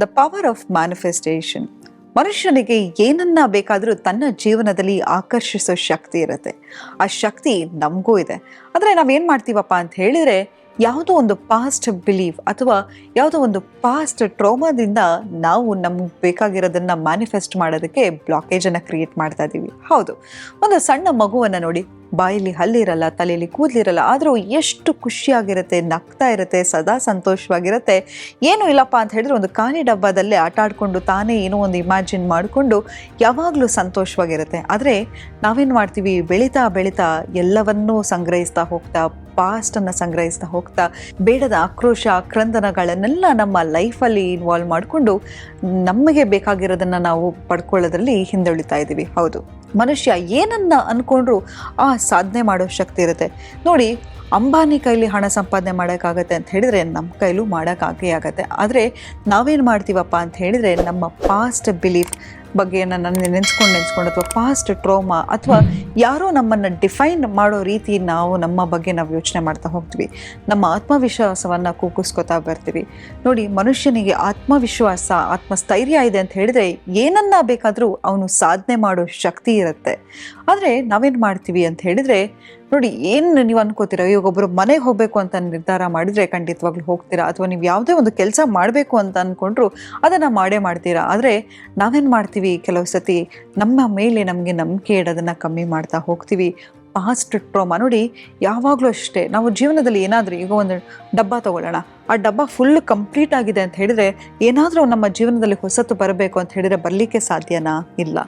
The power of manifestation ಮನುಷ್ಯನಿಗೆ ಏನನ್ನ ಬೇಕಾದರೂ ತನ್ನ ಜೀವನದಲ್ಲಿ ಆಕರ್ಷಿಸೋ ಶಕ್ತಿ ಇರುತ್ತೆ. ಆ ಶಕ್ತಿ ನಮಗೂ ಇದೆ. ಆದರೆ ನಾವೇನು ಮಾಡ್ತೀವಪ್ಪ ಅಂತ ಹೇಳಿದರೆ ಯಾವುದೋ ಒಂದು ಪಾಸ್ಟ್ ಬಿಲೀವ್ ಅಥವಾ ಯಾವುದೋ ಒಂದು ಪಾಸ್ಟ್ ಟ್ರೋಮಾದಿಂದ ನಾವು ನಮ್ಗೆ ಬೇಕಾಗಿರೋದನ್ನು ಮ್ಯಾನಿಫೆಸ್ಟ್ ಮಾಡೋದಕ್ಕೆ ಬ್ಲಾಕೇಜನ್ನು ಕ್ರಿಯೇಟ್ ಮಾಡ್ತಾ ಇದ್ದೀವಿ ಹೌದು. ಒಂದು ಸಣ್ಣ ಮಗುವನ್ನು ನೋಡಿ, ಬಾಯಲ್ಲಿ ಹಲ್ಲಿರಲ್ಲ ತಲೆಯಲ್ಲಿ ಕೂದಲಿರಲ್ಲ, ಆದರೂ ಎಷ್ಟು ಖುಷಿಯಾಗಿರುತ್ತೆ, ನಗ್ತಾ ಇರುತ್ತೆ, ಸದಾ ಸಂತೋಷವಾಗಿರುತ್ತೆ, ಏನು ಇಲ್ಲಪ್ಪ ಅಂತ ಹೇಳಿದ್ರೆ ಒಂದು ಖಾಲಿ ಡಬ್ಬದಲ್ಲೇ ಆಟ ಆಡ್ಕೊಂಡು ತಾನೇ ಏನೋ ಒಂದು ಇಮ್ಯಾಜಿನ್ ಮಾಡಿಕೊಂಡು ಯಾವಾಗಲೂ ಸಂತೋಷವಾಗಿರುತ್ತೆ. ಆದರೆ ನಾವೇನು ಮಾಡ್ತೀವಿ? ಬೆಳೀತಾ ಬೆಳೀತಾ ಎಲ್ಲವನ್ನೂ ಸಂಗ್ರಹಿಸ್ತಾ ಹೋಗ್ತಾ ಪಾಸ್ಟನ್ನು ಸಂಗ್ರಹಿಸ್ತಾ ಹೋಗ್ತಾ ಬೇಡದ ಆಕ್ರೋಶ ಆಕ್ರಂದನಗಳನ್ನೆಲ್ಲ ನಮ್ಮ ಲೈಫಲ್ಲಿ ಇನ್ವಾಲ್ವ್ ಮಾಡಿಕೊಂಡು ನಮಗೆ ಬೇಕಾಗಿರೋದನ್ನು ನಾವು ಪಡ್ಕೊಳ್ಳೋದ್ರಲ್ಲಿ ಹಿಂದುಳಿತಾ ಇದ್ದೀವಿ. ಹೌದು. ಮನುಷ್ಯ ಏನನ್ನ ಅಂದ್ಕೊಂಡ್ರು ಆ ಸಾಧನೆ ಮಾಡೋ ಶಕ್ತಿ ಇರುತ್ತೆ. ನೋಡಿ, ಅಂಬಾನಿ ಕೈಲಿ ಹಣ ಸಂಪಾದನೆ ಮಾಡೋಕ್ಕಾಗತ್ತೆ ಅಂತ ಹೇಳಿದರೆ ನಮ್ಮ ಕೈಲೂ ಮಾಡೋಕ್ಕಾಗೇ ಆಗತ್ತೆ. ಆದರೆ ನಾವೇನು ಮಾಡ್ತೀವಪ್ಪ ಅಂತ ಹೇಳಿದರೆ ನಮ್ಮ ಪಾಸ್ಟ್ ಬಿಲೀಫ್ ಬಗ್ಗೆ ನನ್ನ ನೆನೆಸ್ಕೊಂಡು ನೆನೆಸ್ಕೊಂಡು ಅಥವಾ ಪಾಸ್ಟ್ ಟ್ರೋಮಾ ಅಥವಾ ಯಾರೋ ನಮ್ಮನ್ನು ಡಿಫೈನ್ ಮಾಡೋ ರೀತಿ ನಾವು ನಮ್ಮ ಬಗ್ಗೆ ನಾವು ಯೋಚನೆ ಮಾಡ್ತಾ ಹೋಗ್ತೀವಿ. ನಮ್ಮ ಆತ್ಮವಿಶ್ವಾಸವನ್ನು ಕುಗ್ಗಿಸ್ಕೊತಾ ಬರ್ತೀವಿ. ನೋಡಿ, ಮನುಷ್ಯನಿಗೆ ಆತ್ಮವಿಶ್ವಾಸ, ಆತ್ಮಸ್ಥೈರ್ಯ ಇದೆ ಅಂತ ಹೇಳಿದರೆ ಏನನ್ನ ಬೇಕಾದರೂ ಅವನು ಸಾಧನೆ ಮಾಡೋ ಶಕ್ತಿ ಇರುತ್ತೆ. ಆದರೆ ನಾವೇನು ಮಾಡ್ತೀವಿ ಅಂತ ಹೇಳಿದರೆ, ನೋಡಿ, ಏನು ನೀವು ಅನ್ಕೋತೀರಾ? ಇವಾಗ ಒಬ್ಬರು ಮನೆಗೆ ಹೋಗಬೇಕು ಅಂತ ನಿರ್ಧಾರ ಮಾಡಿದರೆ ಖಂಡಿತವಾಗ್ಲೂ ಹೋಗ್ತೀರಾ? ಅಥವಾ ನೀವು ಯಾವುದೇ ಒಂದು ಕೆಲಸ ಮಾಡಬೇಕು ಅಂತ ಅಂದ್ಕೊಂಡ್ರು ಅದನ್ನು ಮಾಡೇ ಮಾಡ್ತೀರಾ? ಆದರೆ ನಾವೇನು ಮಾಡ್ತೀವಿ? ಕೆಲವು ಸತಿ ನಮ್ಮ ಮೇಲೆ ನಮಗೆ ನಂಬಿಕೆ ಇಡೋದನ್ನು ಕಮ್ಮಿ ಮಾಡ್ತಾ ಹೋಗ್ತೀವಿ. ಪಾಸ್ಟ್ ಟ್ರೋಮಾ ನೋಡಿ ಯಾವಾಗಲೂ ಅಷ್ಟೇ. ನಾವು ಜೀವನದಲ್ಲಿ ಏನಾದರೂ ಈಗ ಒಂದು ಡಬ್ಬ ತಗೊಳ್ಳೋಣ. ಆ ಡಬ್ಬ ಫುಲ್ ಕಂಪ್ಲೀಟ್ ಆಗಿದೆ ಅಂತ ಹೇಳಿದರೆ ಏನಾದರೂ ನಮ್ಮ ಜೀವನದಲ್ಲಿ ಹೊಸತು ಬರಬೇಕು ಅಂತ ಹೇಳಿದರೆ ಬರಲಿಕ್ಕೆ ಸಾಧ್ಯನಾ? ಇಲ್ಲ.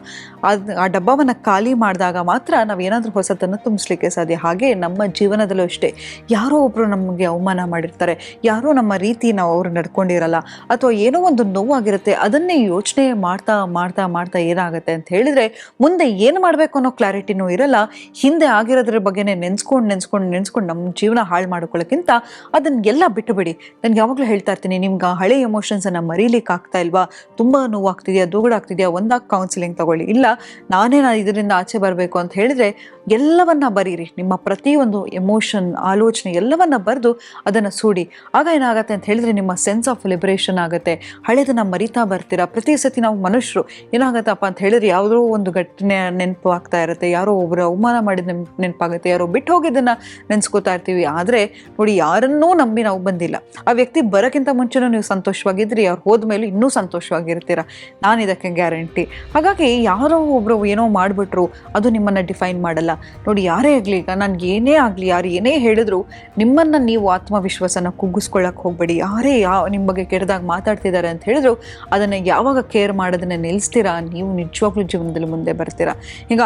ಅದು ಆ ಡಬ್ಬವನ್ನು ಖಾಲಿ ಮಾಡಿದಾಗ ಮಾತ್ರ ನಾವು ಏನಾದರೂ ಹೊಸತನ್ನು ತುಂಬಿಸ್ಲಿಕ್ಕೆ ಸಾಧ್ಯ. ಹಾಗೆ ನಮ್ಮ ಜೀವನದಲ್ಲೂ ಅಷ್ಟೇ. ಯಾರೋ ಒಬ್ಬರು ನಮಗೆ ಅವಮಾನ ಮಾಡಿರ್ತಾರೆ. ಯಾರೋ ನಮ್ಮ ರೀತಿ ನಾವು ಅವರು ನಡ್ಕೊಂಡಿರಲ್ಲ. ಅಥವಾ ಏನೋ ಒಂದು ನೋವಾಗಿರುತ್ತೆ. ಅದನ್ನೇ ಯೋಚನೆ ಮಾಡ್ತಾ ಮಾಡ್ತಾ ಮಾಡ್ತಾ ಏನಾಗುತ್ತೆ ಅಂತ ಹೇಳಿದರೆ ಮುಂದೆ ಏನು ಮಾಡಬೇಕು ಅನ್ನೋ ಕ್ಲಾರಿಟಿನೂ ಇರಲ್ಲ. ಹಿಂದೆ ಆಗಿರೋದ್ರ ಬಗ್ಗೆನೇ ನೆನೆಸ್ಕೊಂಡು ನೆನೆಸ್ಕೊಂಡು ನೆನೆಸ್ಕೊಂಡು ನಮ್ಮ ಜೀವನ ಹಾಳು ಮಾಡ್ಕೊಳ್ಳೋಕ್ಕಿಂತ ಅದನ್ನೆಲ್ಲ ಬಿಟ್ಟು ಬಿಡಿ. ನಾನು ಯಾವಾಗಲೂ ಹೇಳ್ತಾ ಇರ್ತೀನಿ, ನಿಮ್ಗೆ ಆ ಹಳೆ ಎಮೋಷನ್ಸನ್ನು ಮರೀಲಿಕ್ಕೆ ಆಗ್ತಾ ಇಲ್ವಾ? ತುಂಬ ನೋವಾಗ್ತಿದೆಯಾ, ದೂಗಡಾಗ್ತಿದೆಯಾ? ಒಂದಾಗ ಕೌನ್ಸಿಲಿಂಗ್ ತಗೊಳ್ಳಿ. ಇಲ್ಲ, ನಾನೇ ನಾನು ಇದರಿಂದ ಆಚೆ ಬರಬೇಕು ಅಂತ ಹೇಳಿದರೆ ಎಲ್ಲವನ್ನ ಬರೀರಿ. ನಿಮ್ಮ ಪ್ರತಿಯೊಂದು ಎಮೋಷನ್ ಆಲೋಚನೆ ಎಲ್ಲವನ್ನ ಬರೆದು ಅದನ್ನು ಸೂಡಿ. ಆಗ ಏನಾಗುತ್ತೆ ಅಂತ ಹೇಳಿದ್ರೆ ನಿಮ್ಮ ಸೆನ್ಸ್ ಆಫ್ ಲಿಬ್ರೇಷನ್ ಆಗುತ್ತೆ. ಹಳೆದನ್ನು ಮರಿತಾ ಬರ್ತೀರಾ? ಪ್ರತಿ ಸತಿ ನಾವು ಮನುಷ್ಯರು ಏನಾಗತ್ತಪ್ಪ ಅಂತ ಹೇಳಿದ್ರೆ ಯಾವುದೋ ಒಂದು ಘಟನೆ ನೆನಪು ಆಗ್ತಾ ಇರುತ್ತೆ. ಯಾರೋ ಒಬ್ಬರು ಅವಮಾನ ಮಾಡಿದ ನೆನ್ಪ್- ನೆನಪಾಗುತ್ತೆ. ಯಾರೋ ಬಿಟ್ಟು ಹೋಗಿದ್ದನ್ನು ನೆನೆಸ್ಕೋತಾ ಇರ್ತೀವಿ. ಆದರೆ ನೋಡಿ, ಯಾರನ್ನೂ ನಂಬಿ ನಾವು ಬಂದಿಲ್ಲ. ಆ ವ್ಯಕ್ತಿ ಬರೋಕ್ಕಿಂತ ಮುಂಚೆನೂ ನೀವು ಸಂತೋಷವಾಗಿದ್ರಿ. ಅವ್ರು ಹೋದ್ಮೇಲೆ ಇನ್ನೂ ಸಂತೋಷವಾಗಿರ್ತೀರ? ನಾನು ಇದಕ್ಕೆ ಗ್ಯಾರಂಟಿ. ಹಾಗಾಗಿ ಯಾರೋ ಒಬ್ಬರು ಏನೋ ಮಾಡಿಬಿಟ್ರು, ಅದು ನಿಮ್ಮನ್ನು ಡಿಫೈನ್ ಮಾಡಲ್ಲ. ನೋಡಿ, ಯಾರೇ ಆಗಲಿ ಈಗ ನನಗೆ ಏನೇ ಆಗಲಿ, ಯಾರು ಏನೇ ಹೇಳಿದ್ರು, ನಿಮ್ಮನ್ನು ನೀವು ಆತ್ಮವಿಶ್ವಾಸನ ಕುಗ್ಗಿಸ್ಕೊಳ್ಳೋಕೆ ಹೋಗಬೇಡಿ. ಯಾರೇ ಯಾವ ನಿಮ್ಮ ಬಗ್ಗೆ ಕೆಡ್ದಾಗ ಮಾತಾಡ್ತಿದ್ದಾರೆ ಅಂತ ಹೇಳಿದ್ರು, ಅದನ್ನು ಯಾವಾಗ ಕೇರ್ ಮಾಡೋದನ್ನು ನಿಲ್ಲಿಸ್ತೀರಾ ನೀವು ನಿಜವಾಗ್ಲೂ ಜೀವನದಲ್ಲಿ ಮುಂದೆ ಬರ್ತೀರಾ? ಈಗ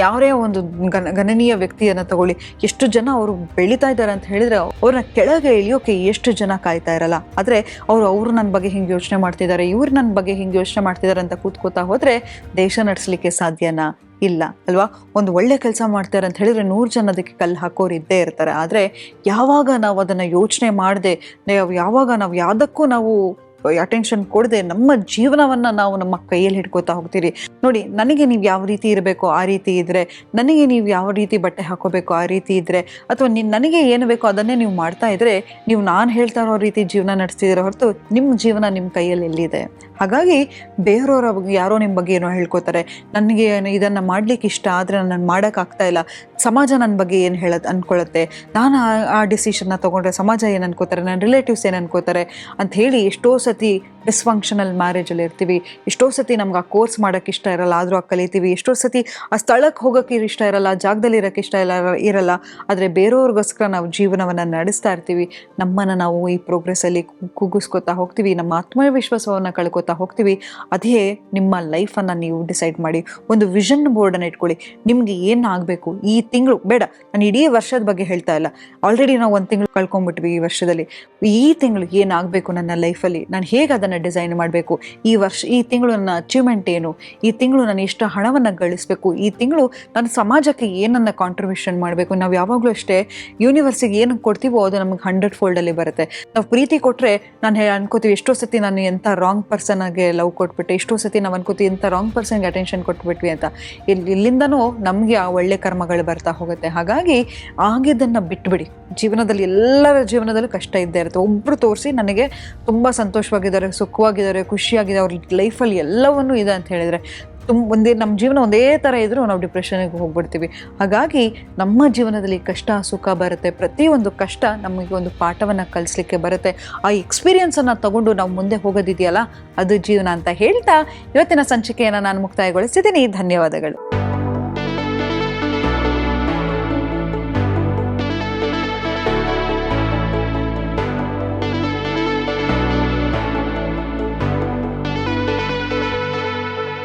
ಯಾರೇ ಒಂದು ಗಣ ಗಣನೀಯ ವ್ಯಕ್ತಿಯನ್ನು ತಗೊಳ್ಳಿ, ಎಷ್ಟು ಜನ ಅವರು ಬೆಳೀತಾ ಇದ್ದಾರೆ ಅಂತ ಹೇಳಿದರೆ, ಅವ್ರನ್ನ ಕೆಳಗೆ ಇಳಿಯೋಕೆ ಎಷ್ಟು ಜನ ಕಾಯ್ತಾ ಇರಲ್ಲ? ಆದರೆ ಅವರು ಅವರು ನನ್ನ ಬಗ್ಗೆ ಹಿಂಗೆ ಯೋಚನೆ ಮಾಡ್ತಿದ್ದಾರೆ ಇವ್ರು ನನ್ನ ಬಗ್ಗೆ ಹಿಂಗೆ ಯೋಚನೆ ಮಾಡ್ತಿದ್ದಾರೆ ಅಂತ ಕೂತ್ಕೋತಾ ಹೋದರೆ ದೇಶ ನಡೆಸಲಿಕ್ಕೆ ಸಾಧ್ಯನಾ? ಇಲ್ಲ, ಅಲ್ವಾ? ಒಂದು ಒಳ್ಳೆ ಕೆಲಸ ಮಾಡ್ತಾರೆ ಅಂತ ಹೇಳಿದ್ರೆ ನೂರು ಜನ ಅದಕ್ಕೆ ಕಲ್ಲು ಹಾಕೋರು ಇದ್ದೇ ಇರ್ತಾರೆ. ಆದರೆ ಯಾವಾಗ ನಾವು ಅದನ್ನು ಯೋಚನೆ ಮಾಡದೆ ಯಾವಾಗ ನಾವು ಯಾವುದಕ್ಕೂ ನಾವು ಅಟೆನ್ಷನ್ ಕೊಡದೆ ನಮ್ಮ ಜೀವನವನ್ನು ನಾವು ನಮ್ಮ ಕೈಯಲ್ಲಿ ಹಿಡ್ಕೋತಾ ಹೋಗ್ತೀರಿ. ನೋಡಿ, ನನಗೆ ನೀವು ಯಾವ ರೀತಿ ಇರಬೇಕು, ಆ ರೀತಿ ಇದ್ದರೆ ನನಗೆ ನೀವು ಯಾವ ರೀತಿ ಬಟ್ಟೆ ಹಾಕೋಬೇಕು, ಆ ರೀತಿ ಇದ್ದರೆ ಅಥವಾ ನಿನ್ ನನಗೆ ಏನು ಬೇಕೋ ಅದನ್ನೇ ನೀವು ಮಾಡ್ತಾ ಇದ್ದರೆ ನೀವು ನಾನು ಹೇಳ್ತಾ ಇರೋ ರೀತಿ ಜೀವನ ನಡೆಸ್ತಿದ್ರೆ ಹೊರತು ನಿಮ್ಮ ಜೀವನ ನಿಮ್ಮ ಕೈಯಲ್ಲಿ ಎಲ್ಲಿದೆ? ಹಾಗಾಗಿ ಬೇರೆಯವರ ಬಗ್ಗೆ ಯಾರೋ ನಿಮ್ಮ ಬಗ್ಗೆ ಏನೋ ಹೇಳ್ಕೊತಾರೆ. ನನಗೆ ಇದನ್ನು ಮಾಡ್ಲಿಕ್ಕೆ ಇಷ್ಟ ಆದರೆ ನಾನು ಮಾಡೋಕ್ಕಾಗ್ತಾ ಇಲ್ಲ. ಸಮಾಜ ನನ್ನ ಬಗ್ಗೆ ಏನು ಹೇಳೋದು ಅಂದ್ಕೊಳ್ಳುತ್ತೆ ನಾನು ಆ ಡಿಸಿಷನ್ನ ತೊಗೊಂಡ್ರೆ ಸಮಾಜ ಏನು ಅನ್ಕೋತಾರೆ? ನನ್ನ ರಿಲೇಟಿವ್ಸ್ ಏನು ಅನ್ಕೋತಾರೆ? ಅಂತ ಹೇಳಿ ಎಷ್ಟೋ ಸತಿ تھی ಡಿಸ್ಫಂಕ್ಷನಲ್ ಮ್ಯಾರೇಜಲ್ಲಿ ಇರ್ತೀವಿ. ಎಷ್ಟೋ ಸತಿ ನಮ್ಗೆ ಆ ಕೋರ್ಸ್ ಮಾಡೋಕ್ಕೆ ಇಷ್ಟ ಇರಲ್ಲ, ಆದರೂ ಆ ಕಲಿತೀವಿ. ಎಷ್ಟೋ ಸತಿ ಆ ಸ್ಥಳಕ್ಕೆ ಹೋಗೋಕ್ಕೆ ಇಷ್ಟ ಇರಲ್ಲ, ಜಾಗದಲ್ಲಿ ಇರೋಕ್ಕೆ ಇಷ್ಟ ಇಲ್ಲ, ಇರಲ್ಲ. ಆದರೆ ಬೇರೆಯವ್ರಿಗೋಸ್ಕರ ನಾವು ಜೀವನವನ್ನು ನಡೆಸ್ತಾ ಇರ್ತೀವಿ. ನಮ್ಮನ್ನು ನಾವು ಈ ಪ್ರೋಗ್ರೆಸ್ಸಲ್ಲಿ ಕುಗ್ಗಿಸ್ಕೋತಾ ಹೋಗ್ತೀವಿ. ನಮ್ಮ ಆತ್ಮವಿಶ್ವಾಸವನ್ನು ಕಳ್ಕೊತಾ ಹೋಗ್ತೀವಿ. ಅದೇ ನಿಮ್ಮ ಲೈಫನ್ನು ನೀವು ಡಿಸೈಡ್ ಮಾಡಿ, ಒಂದು ವಿಷನ್ ಬೋರ್ಡನ್ನು ಇಟ್ಕೊಳ್ಳಿ. ನಿಮಗೆ ಏನು ಆಗಬೇಕು ಈ ತಿಂಗಳು, ಬೇಡ, ನಾನು ಇಡೀ ವರ್ಷದ ಬಗ್ಗೆ ಹೇಳ್ತಾ ಇಲ್ಲ. ಆಲ್ರೆಡಿ ನಾವು ಒಂದು ತಿಂಗಳು ಕಳ್ಕೊಂಡ್ಬಿಟ್ವಿ ಈ ವರ್ಷದಲ್ಲಿ. ಈ ತಿಂಗಳು ಏನಾಗಬೇಕು ನನ್ನ ಲೈಫಲ್ಲಿ ನಾನು ಹೇಗೆ ಅದನ್ನು ಡಿಸೈನ್ ಮಾಡಬೇಕು. ಈ ವರ್ಷ, ಈ ತಿಂಗಳು ನನ್ನ ಅಚೀವ್ಮೆಂಟ್ ಏನು? ಈ ತಿಂಗಳು ನಾನು ಇಷ್ಟು ಹಣವನ್ನು ಗಳಿಸಬೇಕು. ಈ ತಿಂಗಳು ನಾನು ಸಮಾಜಕ್ಕೆ ಏನನ್ನ ಕಾಂಟ್ರಿಬ್ಯೂಷನ್ ಮಾಡಬೇಕು? ನಾವು ಯಾವಾಗಲೂ ಅಷ್ಟೇ ಯೂನಿವರ್ಸಿಗೆ ಏನು ಕೊಡ್ತೀವೋ ಅದು ನಮಗೆ ಹಂಡ್ರೆಡ್ ಫೋಲ್ಡಲ್ಲಿ ಬರುತ್ತೆ. ನಾವು ಪ್ರೀತಿ ಕೊಟ್ಟರೆ ನಾನು ಅನ್ಕೋತೀವಿ, ಎಷ್ಟೋ ಸತಿ ನಾನು ಎಂಥ ರಾಂಗ್ ಪರ್ಸನ್ಗೆ ಲವ್ ಕೊಟ್ಬಿಟ್ಟೆ, ಎಷ್ಟೋ ಸತಿ ನಾವು ಅನ್ಕೋತೀವಿ ಎಂಥ ರಾಂಗ್ ಪರ್ಸನ್ಗೆ ಅಟೆನ್ಷನ್ ಕೊಟ್ಬಿಟ್ವಿ ಅಂತ. ಇಲ್ಲಿ ಇಲ್ಲಿಂದನೂ ನಮಗೆ ಆ ಒಳ್ಳೆ ಕರ್ಮಗಳು ಬರ್ತಾ ಹೋಗುತ್ತೆ. ಹಾಗಾಗಿ ಆಗಿದ್ದನ್ನು ಬಿಟ್ಬಿಡಿ. ಜೀವನದಲ್ಲಿ ಎಲ್ಲರ ಜೀವನದಲ್ಲೂ ಕಷ್ಟ ಇದ್ದೇ ಇರುತ್ತೆ. ಒಬ್ಬರು ತೋರಿಸಿ ನನಗೆ ತುಂಬ ಸಂತೋಷವಾಗಿದ್ದಾರೆ. ಸುಖವಾಗಿದ್ದಾರೆ, ಖುಷಿಯಾಗಿದೆ, ಅವ್ರ ಲೈಫಲ್ಲಿ ಎಲ್ಲವನ್ನೂ ಇದೆ ಅಂತ ಹೇಳಿದರೆ ತುಂಬ ಒಂದೇ ನಮ್ಮ ಜೀವನ ಒಂದೇ ಥರ ಇದ್ದರೂ ನಾವು ಡಿಪ್ರೆಷನ್ಗೆ ಹೋಗ್ಬಿಡ್ತೀವಿ. ಹಾಗಾಗಿ ನಮ್ಮ ಜೀವನದಲ್ಲಿ ಕಷ್ಟ, ಸುಖ ಬರುತ್ತೆ. ಪ್ರತಿಯೊಂದು ಕಷ್ಟ ನಮಗೆ ಒಂದು ಪಾಠವನ್ನು ಕಲಿಸ್ಲಿಕ್ಕೆ ಬರುತ್ತೆ. ಆ ಎಕ್ಸ್ಪೀರಿಯನ್ಸನ್ನು ತಗೊಂಡು ನಾವು ಮುಂದೆ ಹೋಗೋದಿದೆಯಲ್ಲ, ಅದು ಜೀವನ ಅಂತ ಹೇಳ್ತಾ ಇವತ್ತಿನ ಸಂಚಿಕೆಯನ್ನು ನಾನು ಮುಕ್ತಾಯಗೊಳಿಸಿದ್ದೀನಿ ಧನ್ಯವಾದಗಳು.